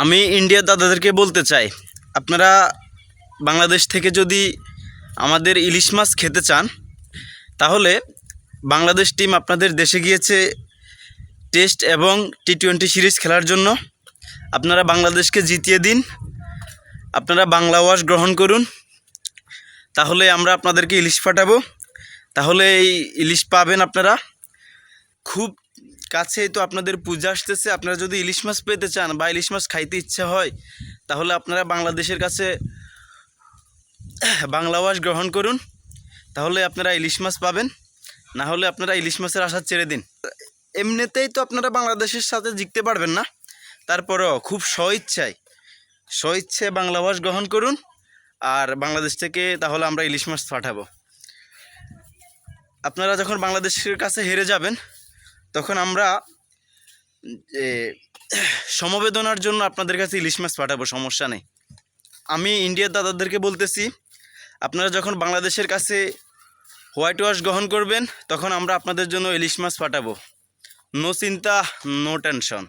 আমি ইন্ডিয়ার দাদাদেরকে বলতে চাই, আপনারা বাংলাদেশ থেকে যদি আমাদের ইলিশ মাছ খেতে চান, তাহলে বাংলাদেশ টিম আপনাদের দেশে গিয়েছে টেস্ট এবং টি টোয়েন্টি সিরিজ খেলার জন্য। আপনারা বাংলাদেশকে জিতিয়ে দিন, আপনারা বাংলা ওয়াশ গ্রহণ করুন। তাহলে আমরা আপনাদেরকে ইলিশ পাঠাবো। তাহলে এই ইলিশ পাবেন আপনারা। খুব কাছেই তো আপনাদের পূজা আসতেছে। আপনারা যদি ইলিশ মাছ পেতে চান বা ইলিশ মাছ খাইতে ইচ্ছা হয়, তাহলে আপনারা বাংলাদেশের কাছে বাংলা ওয়াশ গ্রহণ করুন। তাহলে আপনারা ইলিশ মাছ পাবেন। না হলে আপনারা ইলিশ মাছের আশা ছেড়ে দিন। এমনিতেই তো আপনারা বাংলাদেশের সাথে জিততে পারবেন না। তারপরেও খুব স্বইচ্ছায় স্বইচ্ছে বাংলা ভাষ গ্রহণ করুন। আর বাংলাদেশ থেকে তাহলে আমরা ইলিশ মাছ পাঠাবো। আপনারা যখন বাংলাদেশের কাছে হেরে যাবেন তখন আমরা সমবেদনার জন্য আপনাদের কাছে ইলিশ মাছ পাঠাবো, সমস্যা নেই। আমি ইন্ডিয়ার দাদাদেরকে বলতেছি, আপনারা যখন বাংলাদেশের কাছে হোয়াইট ওয়াশ গ্রহণ করবেন, তখন আমরা আপনাদের জন্য ইলিশ মাছ পাঠাবো। নো চিন্তা, নো টেনশন।